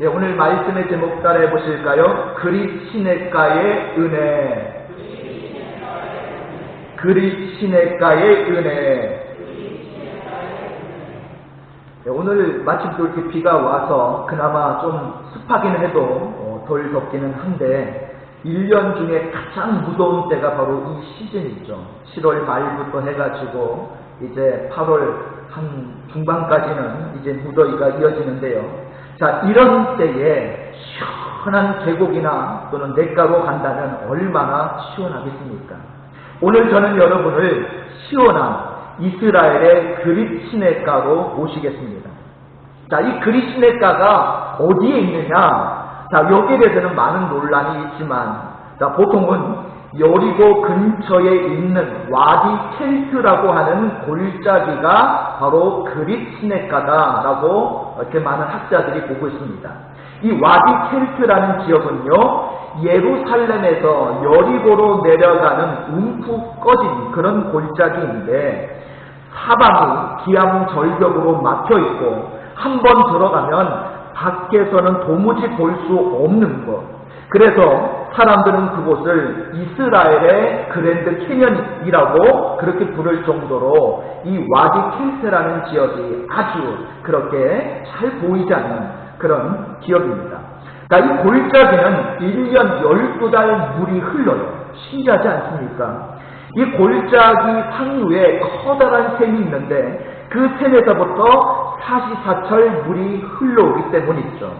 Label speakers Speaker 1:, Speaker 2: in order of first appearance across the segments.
Speaker 1: 예, 오늘 말씀의 제목 따라 해 보실까요? 그리 시내가의 은혜. 그리 시내가의 은혜. 예, 오늘 마침 또 이렇게 비가 와서 그나마 좀 습하기는 해도 어, 덜 덥기는 한데 1년 중에 가장 무더운 때가 바로 이 시즌이죠. 7월 말부터 해가지고 이제 8월 한 중반까지는 이제 무더위가 이어지는데요. 자, 이런 때에 시원한 계곡이나 또는 냇가로 간다면 얼마나 시원하겠습니까? 오늘 저는 여러분을 시원한 이스라엘의 그릿 시내가로 모시겠습니다. 자, 이 그릿 시내가가 어디에 있느냐? 자, 여기에 대해서는 많은 논란이 있지만, 자, 보통은 여리고 근처에 있는 와디 켈트라고 하는 골짜기가 바로 그릿 시내가다라고 이렇게 많은 학자들이 보고 있습니다. 이 와디 켈트라는 지역은요, 예루살렘에서 여리고로 내려가는 움푹 꺼진 그런 골짜기인데, 사방이 기암 절벽으로 막혀 있고, 한 번 들어가면 밖에서는 도무지 볼 수 없는 것. 그래서 사람들은 그곳을 이스라엘의 그랜드 캐년이라고 그렇게 부를 정도로 이 와디 킬스라는 지역이 아주 그렇게 잘 보이지 않는 그런 지역입니다. 그러니까 이 골짜기는 1년 12달 물이 흘러요. 신기하지 않습니까? 이 골짜기 상류에 커다란 샘이 있는데 그 샘에서부터 사시사철 물이 흘러오기 때문이죠.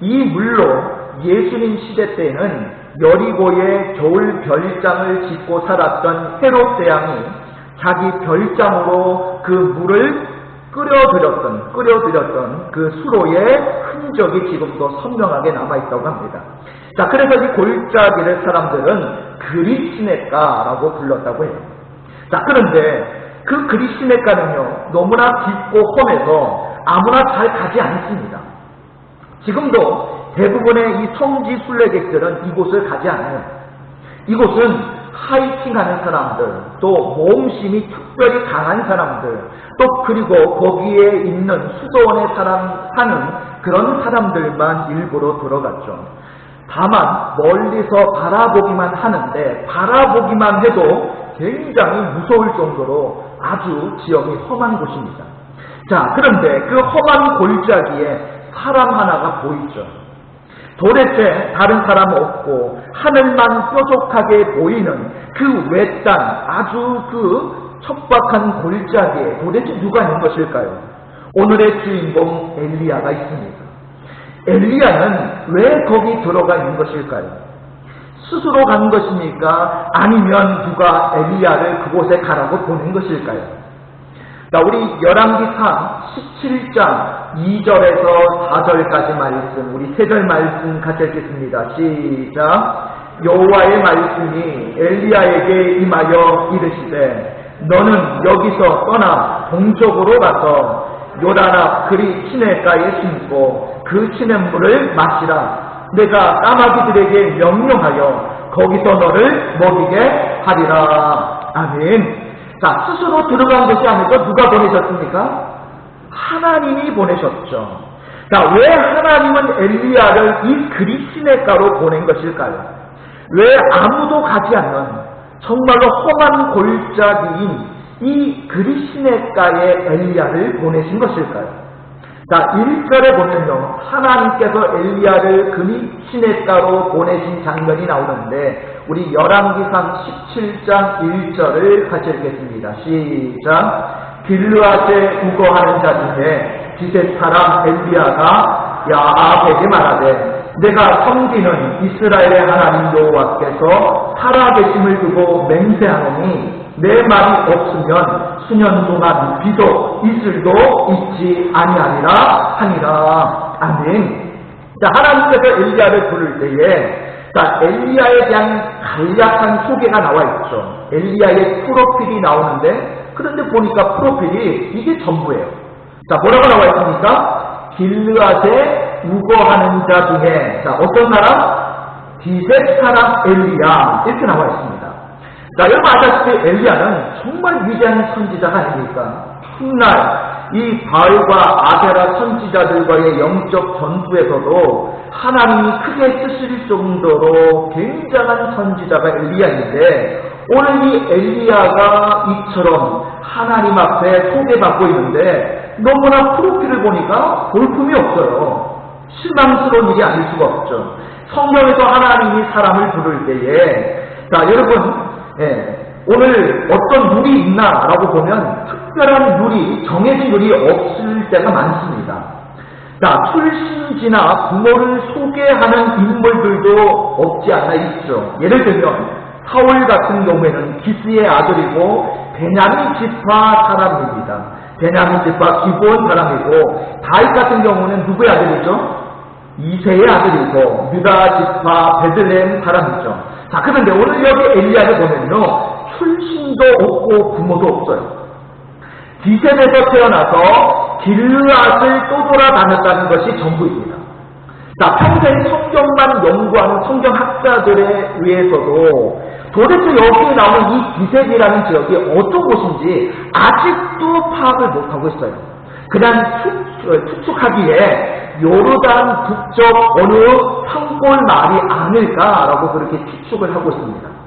Speaker 1: 이 물로 예수님 시대 때에는 여리고의 겨울 별장을 짓고 살았던 헤롯 대왕이 자기 별장으로 그 물을 끓여들였던 끓여들였던 그 수로의 흔적이 지금도 선명하게 남아 있다고 합니다. 자, 그래서 이 골짜기를 사람들은 그리시네가라고 불렀다고 해요. 자, 그런데 그 그리시네가는요, 너무나 깊고 험해서 아무나 잘 가지 않습니다. 지금도 대부분의 이 성지 순례객들은 이곳을 가지 않아요. 이곳은 하이킹하는 사람들, 또 모험심이 특별히 강한 사람들, 또 그리고 거기에 있는 수도원에 사람, 사는 그런 사람들만 일부러 들어갔죠. 다만 멀리서 바라보기만 하는데 바라보기만 해도 굉장히 무서울 정도로 아주 지형이 험한 곳입니다. 자, 그런데 그 험한 골짜기에 사람 하나가 보이죠. 도대체 다른 사람 없고 하늘만 뾰족하게 보이는 그 외딴 아주 그 척박한 골짜기에 도대체 누가 있는 것일까요? 오늘의 주인공 엘리야가 있습니다. 엘리야는 왜 거기 들어가 있는 것일까요? 스스로 간 것입니까? 아니면 누가 엘리야를 그곳에 가라고 보낸 것일까요? 자, 우리 열왕기상 17장 2절에서 4절까지 말씀, 우리 세절 말씀 같이 읽겠습니다. 시작. 여호와의 말씀이 엘리야에게 임하여 이르시되 너는 여기서 떠나 동쪽으로 가서 요단 앞 그리 시내가에 숨고 그 시냇물을 마시라. 내가 까마귀들에게 명령하여 거기서 너를 먹이게 하리라. 아멘. 자, 스스로 들어간 것이 아니고 누가 보내셨습니까? 하나님이 보내셨죠. 자, 왜 하나님은 엘리야를 이 그리시네가로 보낸 것일까요? 왜 아무도 가지 않는 정말로 험한 골짜기인 이 그리시네가에 엘리야를 보내신 것일까요? 자, 1절에 보면요. 하나님께서 엘리야를 그리시네가로 보내신 장면이 나오는데 우리 열왕기상 17장 1절을 같이 읽겠습니다. 시작. 길르앗에 우거하는 자 중에 지셋 사람 엘리야가 야합에게 말하되 내가 섬기는 이스라엘의 하나님 여호와께서 살아계심을 두고 맹세하노니 내 말이 없으면 수년 동안 비도 이슬도 있지 아니하리라 하니라. 아멘. 자, 하나님께서 엘리야를 부를 때에 자, 엘리야에 대한 간략한 소개가 나와 있죠. 엘리야의 프로필이 나오는데 그런데 보니까 프로필이 이게 전부예요. 자, 뭐라고 나와 있습니까? 길르앗에 우거하는 자 중에 자, 어떤 사람? 디셋 사람 엘리야 이렇게 나와 있습니다. 자, 여러분 아시다시피 엘리야는 정말 위대한 선지자가 아닙니까? 훗날 이 바알과 아세라 선지자들과의 영적 전투에서도 하나님이 크게 쓰실 정도로 굉장한 선지자가 엘리야인데 오늘 이 엘리야가 이처럼 하나님 앞에 소개받고 있는데 너무나 프로필을 보니까 볼품이 없어요. 실망스러운 일이 아닐 수가 없죠. 성경에서 하나님이 사람을 부를 때에 자 여러분 예, 오늘 어떤 룰이 있나라고 보면 특별한 룰이 정해진 룰이 없을 때가 많습니다. 자 출신지나 부모를 소개하는 인물들도 없지 않아 있죠. 예를 들면 사울 같은 경우에는 기스의 아들이고 베냐민 지파 사람입니다. 베냐민 지파 기본 사람이고 다윗 같은 경우는 누구의 아들이죠? 이세의 아들이고 유다 지파 베들레헴 사람이죠. 자 그런데 오늘 여기 엘리야를 보면요 출신도 없고 부모도 없어요. 기센에서 태어나서 길르앗을 또 돌아다녔다는 것이 전부입니다. 자 평생 성경만 연구하는 성경학자들에 의해서도 도대체 여기에 나오는 이 기색이라는 지역이 어떤 곳인지 아직도 파악을 못하고 있어요. 그냥 추, 추측하기에 요르단 북쪽 어느 산골 마을이 아닐까라고 그렇게 추측을 하고 있습니다.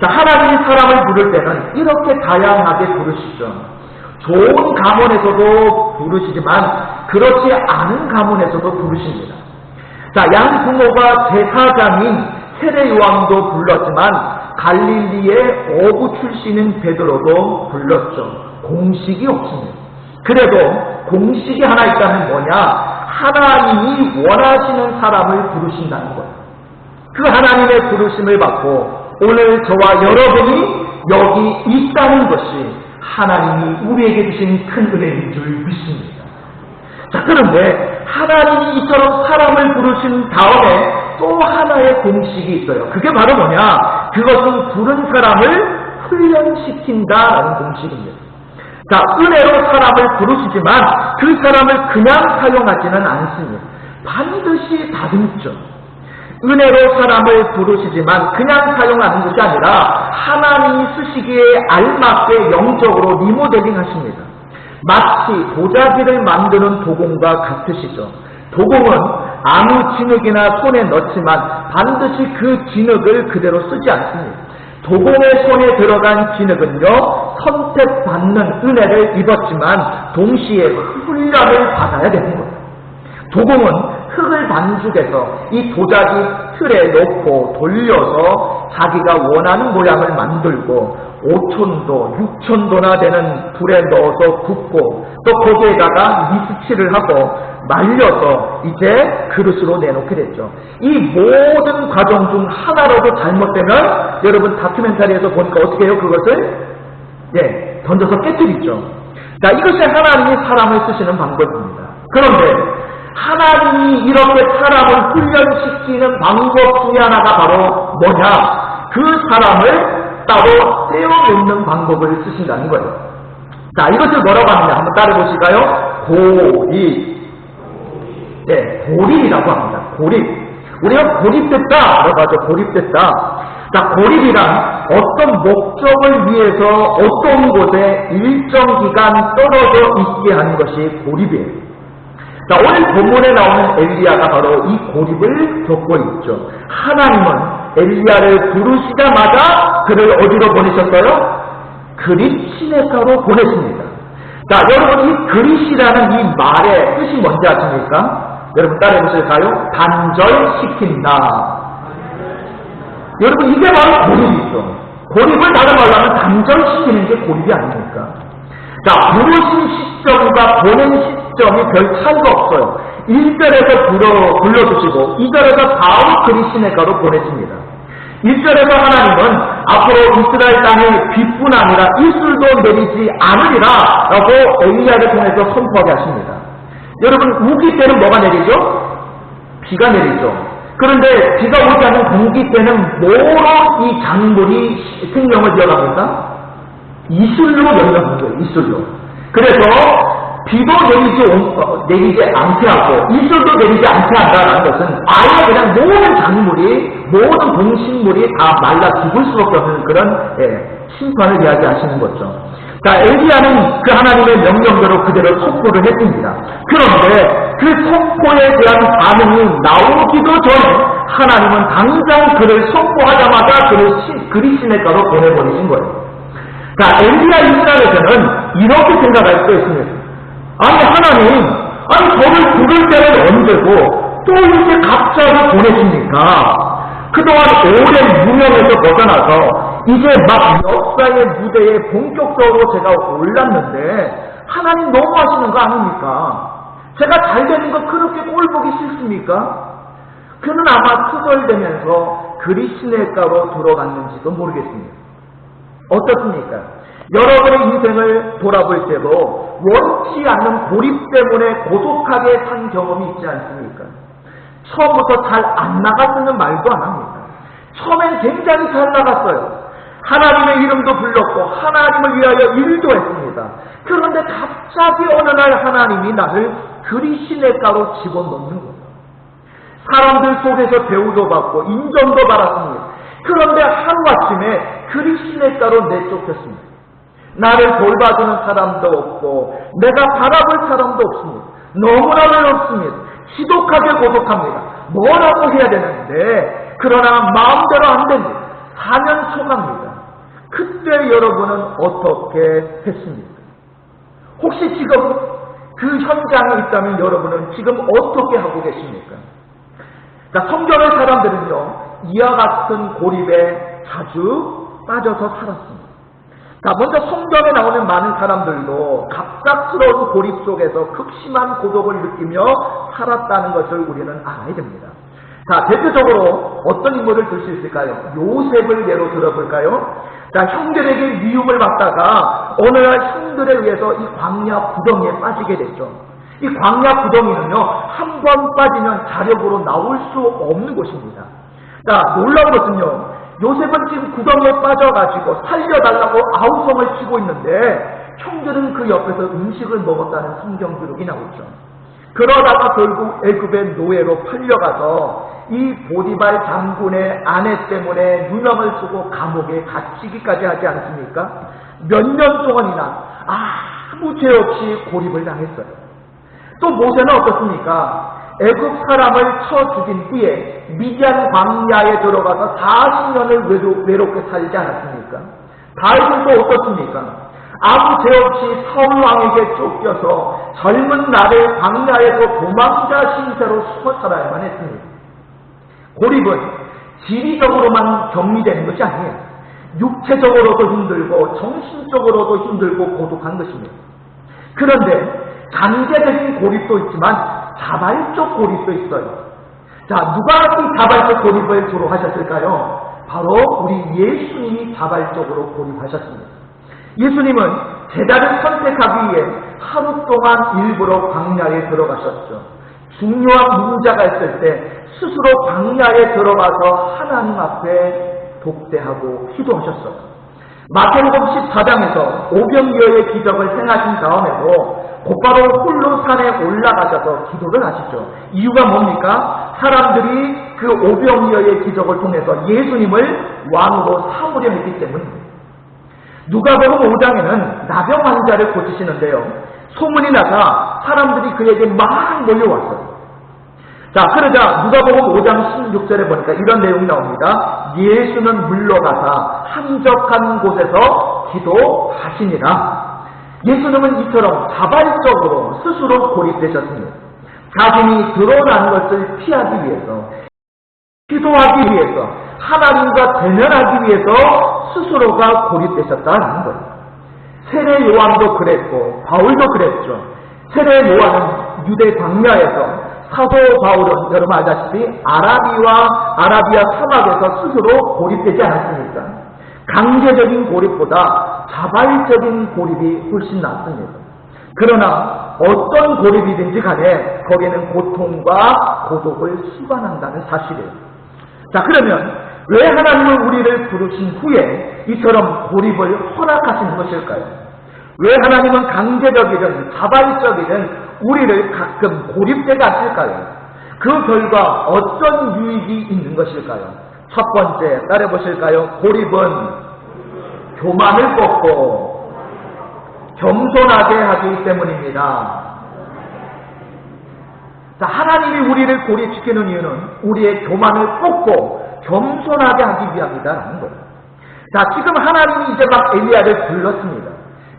Speaker 1: 자, 하나님이 사람을 부를 때는 이렇게 다양하게 부르시죠. 좋은 가문에서도 부르시지만 그렇지 않은 가문에서도 부르십니다. 자, 양 부모가 제사장인 세례 요한도 불렀지만 갈릴리의 어부 출신인 베드로도 불렀죠. 공식이 없습니다. 그래도 공식이 하나 있다면 뭐냐? 하나님이 원하시는 사람을 부르신다는 거예요. 그 하나님의 부르심을 받고 오늘 저와 여러분이 여기 있다는 것이 하나님이 우리에게 주신 큰 은혜인 줄 믿습니다. 자, 그런데 하나님이 이처럼 사람을 부르신 다음에 또 하나의 공식이 있어요. 그게 바로 뭐냐? 그것은 부른 사람을 훈련시킨다라는 공식입니다. 자, 은혜로 사람을 부르시지만 그 사람을 그냥 사용하지는 않습니다. 반드시 다듬죠. 은혜로 사람을 부르시지만 그냥 사용하는 것이 아니라 하나님이 쓰시기에 알맞게 영적으로 리모델링 하십니다. 마치 도자기를 만드는 도공과 같으시죠. 도공은 아무 진흙이나 손에 넣지만 반드시 그 진흙을 그대로 쓰지 않습니다. 도공의 손에 들어간 진흙은요, 선택받는 은혜를 입었지만 동시에 훈련을 받아야 되는 거예요. 도공은 흙을 반죽해서 이 도자기 틀에 넣고 돌려서 자기가 원하는 모양을 만들고 5천도, 6천도나 되는 불에 넣어서 굽고 또 거기에다가 미스칠을 하고 말려서 이제 그릇으로 내놓게 됐죠. 이 모든 과정 중 하나라도 잘못되면 여러분 다큐멘터리에서 보니까 어떻게 해요? 그것을 예, 던져서 깨뜨리죠. 자, 이것이 하나님이 사람을 쓰시는 방법입니다. 그런데 하나님이 이렇게 사람을 훈련시키는 방법 중에 하나가 바로 뭐냐? 그 사람을 따로 떼어놓는 방법을 쓰신다는 거예요. 자, 이것을 뭐라고 하느냐? 한번 따라 보실까요? 고립. 네, 고립이라고 합니다. 고립. 우리가 고립됐다. 라고 하죠. 고립됐다. 자, 고립이란 어떤 목적을 위해서 어떤 곳에 일정 기간 떨어져 있게 하는 것이 고립이에요. 자, 오늘 본문에 나오는 엘리야가 바로 이 고립을 겪고 있죠. 하나님은 엘리야를 부르시자마자 그를 어디로 보내셨어요? 그릿 시내가로 보냈습니다. 자, 여러분 이 그릿이라는 이 말의 뜻이 뭔지 아십니까? 여러분 따라해 보실까요? 단절시킨다. 여러분 이게 바로 고립이죠. 고립을 다른 말로 하면 단절시키는 게 고립이 아닙니까? 자, 부르신 시점과 보낸 시점 이 별 차이가 없어요. 1절에서 불러, 불러주시고 2절에서 바로 그리시네가로 보내십니다. 1절에서 하나님은 앞으로 이스라엘 땅에 비뿐 아니라 이슬도 내리지 않으리라 라고 엘리야를 통해서 선포하게 하십니다. 여러분 우기 때는 뭐가 내리죠? 비가 내리죠. 그런데 비가 오지 않는 공기 때는 뭐로 이 작물이 생명을 이어갑니까? 이슬로 연락한 거예요. 이슬로. 그래서 비도 내리지, 어, 내리지 않게 하고 이슬도 내리지 않게 한다는 것은 아예 그냥 모든 작물이 모든 동식물이 다 말라 죽을 수밖에 없는 그런 예, 심판을 이야기하시는 거죠. 자, 엘리야는 그 하나님의 명령대로 그대로 선포를 했습니다. 그런데 그 선포에 대한 반응이 나오기도 전에 하나님은 당장 그를 선포하자마자 그를 시, 그리 시내가로 보내버리신 거예요. 자, 엘리야 입장에서는 이렇게 생각할 수 있습니다. 아니, 하나님, 아니, 저를 부를 때는 언제고, 또 이렇게 갑자기 보내십니까? 그동안 오랜 무명에서 벗어나서, 이제 막 역사의 무대에 본격적으로 제가 올랐는데, 하나님 너무 하시는 거 아닙니까? 제가 잘 되는 거 그렇게 꼴 보기 싫습니까? 그는 아마 투덜대면서 그리 시내가로 들어갔는지도 모르겠습니다. 어떻습니까? 여러분의 인생을 돌아볼 때도 원치 않는 고립 때문에 고독하게 산 경험이 있지 않습니까? 처음부터 잘 안 나갔으면 말도 안 합니다. 처음엔 굉장히 잘 나갔어요. 하나님의 이름도 불렀고 하나님을 위하여 일도 했습니다. 그런데 갑자기 어느 날 하나님이 나를 그리 시내가로 집어넣는 거예요. 사람들 속에서 대우도 받고 인정도 받았습니다. 그런데 하루아침에 그리 시내가로 내쫓겼습니다. 나를 돌봐주는 사람도 없고 내가 바라볼 사람도 없습니다. 너무나 외롭습니다. 지독하게 고독합니다. 뭐라고 해야 되는데 그러나 마음대로 안 됩니다. 4년 초갑니다. 그때 여러분은 어떻게 했습니까? 혹시 지금 그 현장에 있다면 여러분은 지금 어떻게 하고 계십니까? 자, 성경의 사람들은요, 이와 같은 고립에 자주 빠져서 살았습니다. 자, 먼저 성경에 나오는 많은 사람들도 갑작스러운 고립 속에서 극심한 고독을 느끼며 살았다는 것을 우리는 알아야 됩니다. 자, 대표적으로 어떤 인물을 들 수 있을까요? 요셉을 예로 들어볼까요? 자, 형들에게 미움을 받다가 어느 날 형들에 의해서 이 광야 구덩이에 빠지게 됐죠. 이 광야 구덩이는요, 한 번 빠지면 자력으로 나올 수 없는 곳입니다. 자, 놀라운 것은요, 요셉은 지금 구덩이에 빠져가지고 살려달라고 아우성을 치고 있는데, 형들은 그 옆에서 음식을 먹었다는 성경 기록이 나오죠. 그러다가 결국 애굽의 노예로 팔려가서 이 보디발 장군의 아내 때문에 누명을 쓰고 감옥에 갇히기까지 하지 않습니까? 몇 년 동안이나 아무 죄 없이 고립을 당했어요. 또 모세는 어떻습니까? 애굽 사람을 쳐 죽인 후에 미디안 광야에 들어가서 40년을 외로, 외롭게 살지 않았습니까? 다윗은 또 어떻습니까? 아무 죄 없이 사울 왕에게 쫓겨서 젊은 날에 광야에서 도망자 신세로 숨어 살아야만 했습니다. 고립은 지리적으로만 격리되는 것이 아니에요. 육체적으로도 힘들고 정신적으로도 힘들고 고독한 것입니다. 그런데 강제적인 고립도 있지만 자발적 고립도 있어요. 자, 누가 이 자발적 고립을 주로 하셨을까요? 바로 우리 예수님이 자발적으로 고립하셨습니다. 예수님은 제자를 선택하기 위해 하루 동안 일부러 광야에 들어가셨죠. 중요한 문자가 있을 때 스스로 광야에 들어가서 하나님 앞에 독대하고 기도하셨어요. 마태복음 14장에서 오병이어의 기적을 행하신 다음에도 곧바로 홀로 산에 올라가셔서 기도를 하시죠. 이유가 뭡니까? 사람들이 그 오병이어의 기적을 통해서 예수님을 왕으로 삼으려 했기 때문입니다. 누가복음 5장에는 나병 환자를 고치시는데요. 소문이 나자 사람들이 그에게 막 몰려왔어요. 자, 그러자 누가복음 5장 16절에 보니까 이런 내용이 나옵니다. 예수는 물러가사 한적한 곳에서 기도하시니라. 예수님은 이처럼 자발적으로 스스로 고립되셨습니다. 자신이 드러난 것을 피하기 위해서, 기도하기 위해서, 하나님과 대면하기 위해서 스스로가 고립되셨다는 거예요. 세례 요한도 그랬고 바울도 그랬죠. 세례 요한은 유대 광야에서 사도 바울은 여러분 알다시피 아라비와 아라비아 사막에서 스스로 고립되지 않았습니까? 강제적인 고립보다 자발적인 고립이 훨씬 낫습니다. 그러나 어떤 고립이든지 간에 거기에는 고통과 고독을 수반한다는 사실이에요. 자 그러면 왜 하나님은 우리를 부르신 후에 이처럼 고립을 허락하시는 것일까요? 왜 하나님은 강제적이든 자발적이든 우리를 가끔 고립되게 하실까요? 그 결과 어떤 유익이 있는 것일까요? 첫 번째 따라보실까요? 고립은 교만을 꺾고 겸손하게 하기 때문입니다. 자, 하나님이 우리를 고리시키는 이유는 우리의 교만을 뽑고 겸손하게 하기 위함이다라는 거예요. 자, 지금 하나님이 이제 막 엘리야를 불렀습니다.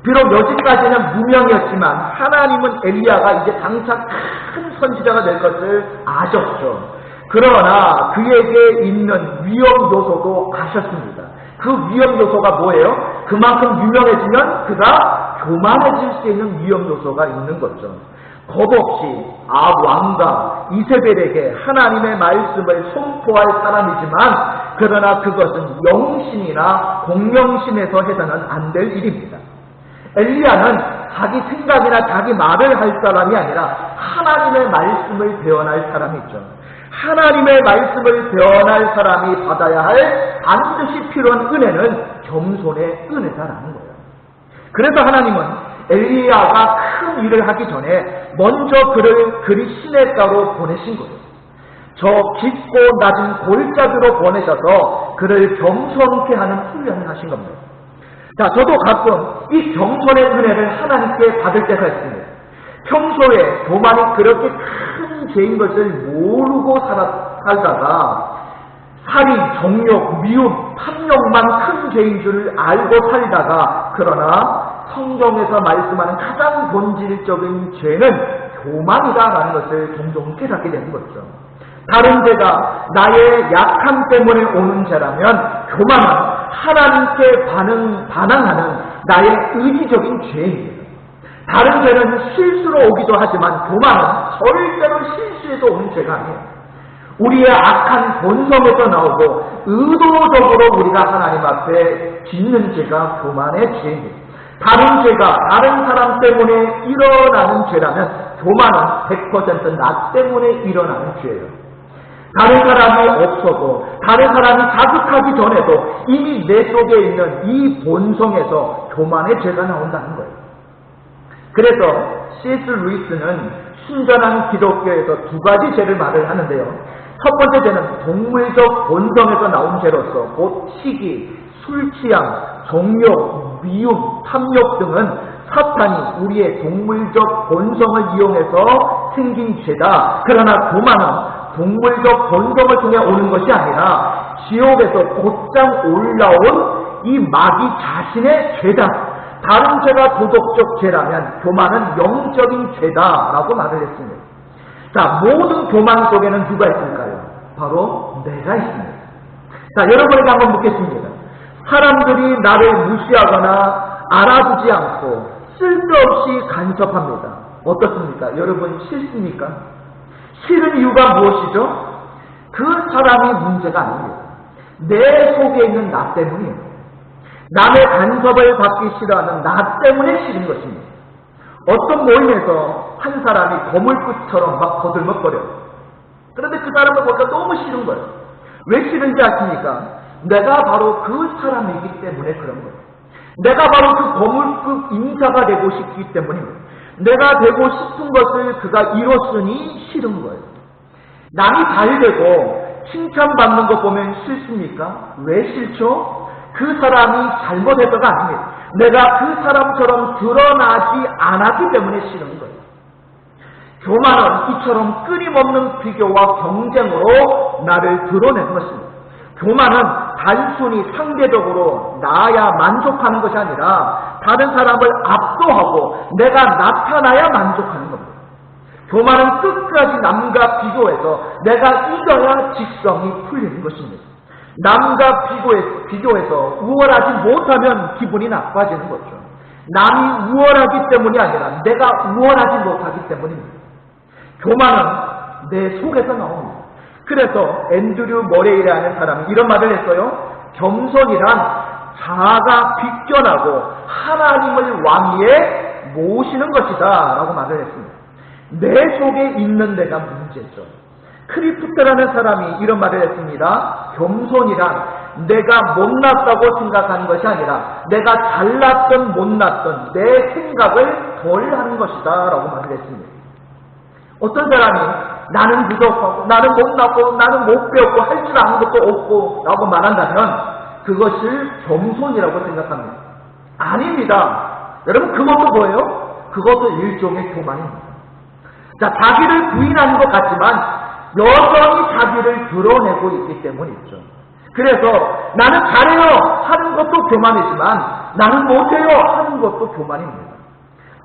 Speaker 1: 비록 여기까지는 무명이었지만 하나님은 엘리야가 이제 장차 큰 선지자가 될 것을 아셨죠. 그러나 그에게 있는 위험 요소도 아셨습니다. 그 위험 요소가 뭐예요? 그만큼 유명해지면 그가 교만해질 수 있는 위험 요소가 있는 거죠. 겁 없이 아 왕과 이세벨에게 하나님의 말씀을 선포할 사람이지만 그러나 그것은 영신이나 공명심에서 해서는 안 될 일입니다. 엘리야는 자기 생각이나 자기 말을 할 사람이 아니라 하나님의 말씀을 배워날 사람이죠. 하나님의 말씀을 배워날 사람이 받아야 할 반드시 필요한 은혜는 겸손의 은혜다라는 거예요. 그래서 하나님은 엘리야가 큰 일을 하기 전에 먼저 그를 그리 시냇가로 보내신 거예요. 저 깊고 낮은 골짜기로 보내셔서 그를 겸손케 하는 훈련을 하신 겁니다. 자, 저도 가끔 이 겸손의 은혜를 하나님께 받을 때가 있습니다. 평소에 교만이 그렇게 큰 죄인 것을 모르고 살다가 살인, 정욕, 미움, 탐욕만 큰 죄인 줄 알고 살다가 그러나 성경에서 말씀하는 가장 본질적인 죄는 교만이다라는 것을 종종 깨닫게 되는 거죠. 다른 죄가 나의 약함 때문에 오는 죄라면 교만은 하나님께 반응, 반항하는 나의 의지적인 죄입니다. 다른 죄는 실수로 오기도 하지만 교만은 절대로 실수에서 오는 죄가 아니에요. 우리의 악한 본성에서 나오고 의도적으로 우리가 하나님 앞에 짓는 죄가 교만의 죄입니다. 다른 죄가 다른 사람 때문에 일어나는 죄라면 교만은 100%나 때문에 일어나는 죄예요. 다른 사람이 없어도 다른 사람이 자극하기 전에도 이미 내 속에 있는 이 본성에서 교만의 죄가 나온다는 거예요. 그래서 C.S. 루이스는 순전한 기독교에서 두 가지 죄를 말을 하는데요. 첫 번째 죄는 동물적 본성에서 나온 죄로서 곧 시기, 술 취향, 정욕, 미움, 탐욕 등은 사탄이 우리의 동물적 본성을 이용해서 생긴 죄다. 그러나 교만은 동물적 본성을 통해 오는 것이 아니라 지옥에서 곧장 올라온 이 마귀 자신의 죄다. 다른 죄가 도덕적 죄라면 교만은 영적인 죄다라고 말을 했습니다. 자, 모든 교만 속에는 누가 있을까요? 바로 내가 있습니다. 자, 여러분에게 한번 묻겠습니다. 사람들이 나를 무시하거나 알아두지 않고 쓸데없이 간섭합니다. 어떻습니까? 여러분 싫습니까? 싫은 이유가 무엇이죠? 그 사람이 문제가 아닙니다. 내 속에 있는 나 때문이에요. 남의 간섭을 받기 싫어하는 나 때문에 싫은 것입니다. 어떤 모임에서 한 사람이 거물끝처럼 막 거들먹거려요. 그런데 그 사람을 보니까 너무 싫은 거예요. 왜 싫은지 아십니까? 내가 바로 그 사람이기 때문에 그런 거예요. 내가 바로 그 거물급 인사가 되고 싶기 때문입니다. 내가 되고 싶은 것을 그가 이뤘으니 싫은 거예요. 남이 잘 되고 칭찬받는 거 보면 싫습니까? 왜 싫죠? 그 사람이 잘못해서가 아닙니다. 내가 그 사람처럼 드러나지 않았기 때문에 싫은 거예요. 교만은 이처럼 끊임없는 비교와 경쟁으로 나를 드러내는 것입니다. 교만은 단순히 상대적으로 나야 만족하는 것이 아니라 다른 사람을 압도하고 내가 나타나야 만족하는 겁니다. 교만은 끝까지 남과 비교해서 내가 이겨야 직성이 풀리는 것입니다. 남과 비교해서, 비교해서 우월하지 못하면 기분이 나빠지는 거죠. 남이 우월하기 때문이 아니라 내가 우월하지 못하기 때문입니다. 교만은 내 속에서 나옵니다. 그래서 앤드류 머레이라는 사람이 이런 말을 했어요. 겸손이란 자아가 비껴나고 하나님을 왕위에 모시는 것이다 라고 말을 했습니다. 내 속에 있는 내가 문제죠. 크리프트라는 사람이 이런 말을 했습니다. 겸손이란 내가 못났다고 생각하는 것이 아니라 내가 잘났던 못났던 내 생각을 덜 하는 것이다 라고 말을 했습니다. 어떤 사람이 나는 부족하고 나는 못났고 나는 못 배웠고 할 줄 아는 것도 없고 라고 말한다면 그것을 겸손이라고 생각합니다. 아닙니다. 여러분 그것도 뭐예요? 그것도 일종의 교만입니다. 자, 자기를 부인하는 것 같지만 여전히 자기를 드러내고 있기 때문이죠. 그래서 나는 잘해요 하는 것도 교만이지만 나는 못해요 하는 것도 교만입니다.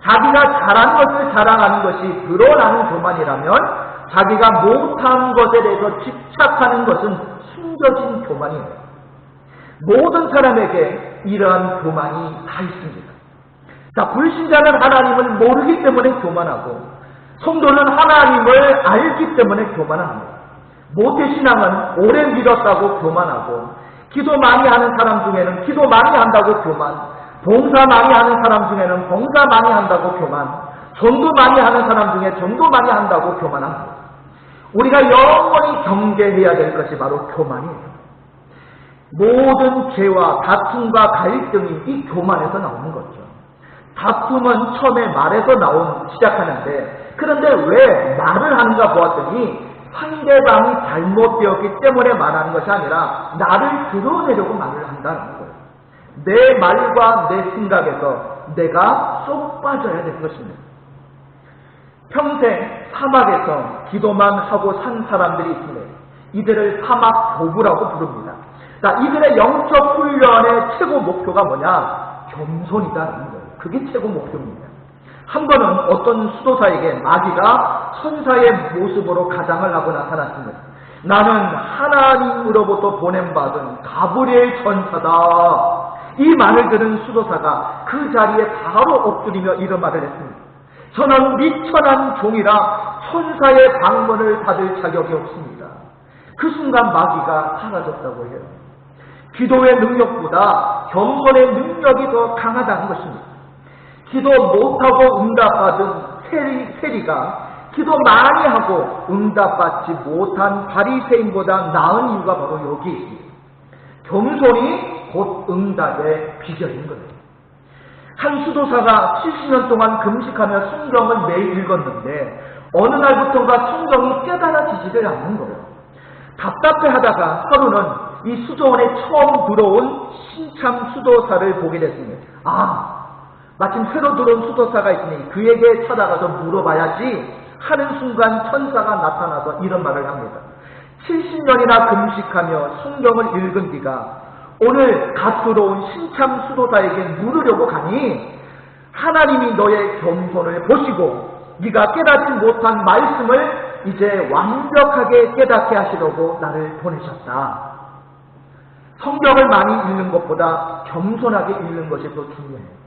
Speaker 1: 자기가 잘한 것을 자랑하는 것이 드러나는 교만이라면 자기가 못한 것에 대해서 집착하는 것은 숨겨진 교만입니다. 모든 사람에게 이러한 교만이 다 있습니다. 자, 불신자는 하나님을 모르기 때문에 교만하고 성도는 하나님을 알기 때문에 교만합니다. 모태신앙은 오래 믿었다고 교만하고 기도 많이 하는 사람 중에는 기도 많이 한다고 교만 봉사 많이 하는 사람 중에는 봉사 많이 한다고 교만 전도 많이 하는 사람 중에 전도 많이 한다고 교만합니다. 우리가 영원히 경계해야 될 것이 바로 교만이에요. 모든 죄와 다툼과 갈등이 이 교만에서 나오는 거죠. 다툼은 처음에 말에서 나온 시작하는데 그런데 왜 말을 하는가 보았더니 상대방이 잘못되었기 때문에 말하는 것이 아니라 나를 드러내려고 말을 한다는 거예요. 내 말과 내 생각에서 내가 쏙 빠져야 되는 것입니다. 평생 사막에서 기도만 하고 산 사람들이 있습니다. 이들을 사막 도부라고 부릅니다. 자, 이들의 영적 훈련의 최고 목표가 뭐냐? 겸손이다는 거예요. 그게 최고 목표입니다. 한 번은 어떤 수도사에게 마귀가 천사의 모습으로 가장을 하고 나타났습니다. 나는 하나님으로부터 보냄받은 가브리엘 천사다. 이 말을 들은 수도사가 그 자리에 바로 엎드리며 이런 말을 했습니다. 저는 미천한 종이라 천사의 방문을 받을 자격이 없습니다. 그 순간 마귀가 사라졌다고 해요. 기도의 능력보다 겸손의 능력이 더 강하다는 것입니다. 기도 못하고 응답받은 세리, 세리가 기도 많이 하고 응답받지 못한 바리새인보다 나은 이유가 바로 여기 있습니다. 겸손이 곧 응답의 비결인 거예요. 한 수도사가 70년 동안 금식하며 성경을 매일 읽었는데 어느 날부터가 성경이 깨달아지지를 않는 거예요. 답답해하다가 하루는 이 수도원에 처음 들어온 신참 수도사를 보게 됐습니다. 아, 마침 새로 들어온 수도사가 있으니 그에게 찾아가서 물어봐야지 하는 순간 천사가 나타나서 이런 말을 합니다. 70년이나 금식하며 성경을 읽은 네가 오늘 갓 들어온 신참 수도사에게 물으려고 가니 하나님이 너의 겸손을 보시고 네가 깨닫지 못한 말씀을 이제 완벽하게 깨닫게 하시려고 나를 보내셨다. 성경을 많이 읽는 것보다 겸손하게 읽는 것이 더 중요해요.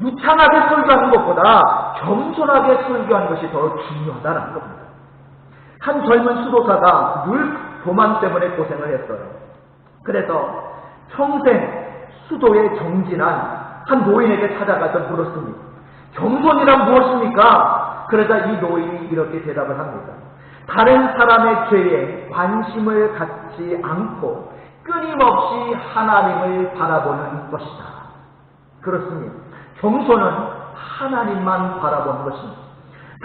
Speaker 1: 유창하게 설교하는 것보다 겸손하게 설교하는 것이 더 중요하다는 겁니다. 한 젊은 수도사가 물 교만 때문에 고생을 했어요. 그래서 평생 수도에 정진한 한 노인에게 찾아가서 물었습니다. 겸손이란 무엇입니까? 그러자 이 노인이 이렇게 대답을 합니다. 다른 사람의 죄에 관심을 갖지 않고 끊임없이 하나님을 바라보는 것이다. 그렇습니다. 겸손은 하나님만 바라보는 것입니다.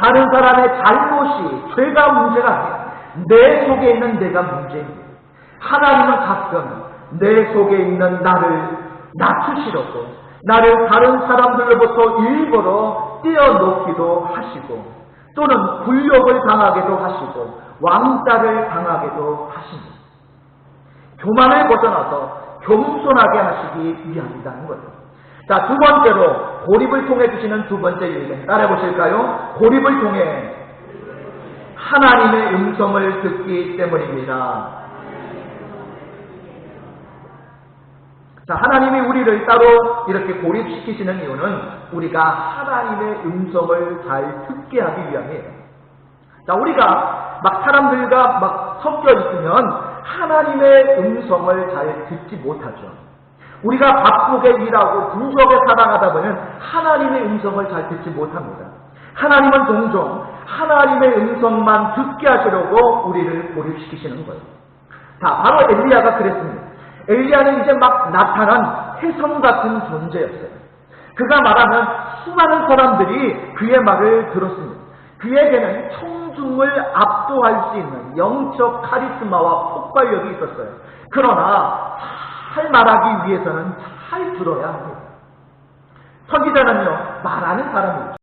Speaker 1: 다른 사람의 잘못이 죄가 문제가 아니라 내 속에 있는 내가 문제입니다. 하나님은 가끔 내 속에 있는 나를 낮추시려고 나를 다른 사람들로부터 일부러 떼어놓기도 하시고 또는 굴욕을 당하게도 하시고 왕따를 당하게도 하십니다. 교만을 벗어나서 겸손하게 하시기 위함이라는 거예요. 자, 두 번째로 고립을 통해 주시는 두 번째 일은 따라 보실까요? 고립을 통해 하나님의 음성을 듣기 때문입니다. 자, 하나님이 우리를 따로 이렇게 고립시키시는 이유는 우리가 하나님의 음성을 잘 듣게 하기 위함이에요. 자, 우리가 막 사람들과 막 섞여 있으면 하나님의 음성을 잘 듣지 못하죠. 우리가 바쁘게 일하고 분주하게 살아가다 보면 하나님의 음성을 잘 듣지 못합니다. 하나님은 종종 하나님의 음성만 듣게 하시려고 우리를 고립시키시는 거예요. 자, 바로 엘리야가 그랬습니다. 엘리야는 이제 막 나타난 해성 같은 존재였어요. 그가 말하면 수많은 사람들이 그의 말을 들었습니다. 그에게는 청중을 압도할 수 있는 영적 카리스마와 폭발력이 있었어요. 그러나 잘 말하기 위해서는 잘 들어야 합니다. 선지자는요, 말하는 사람이에요.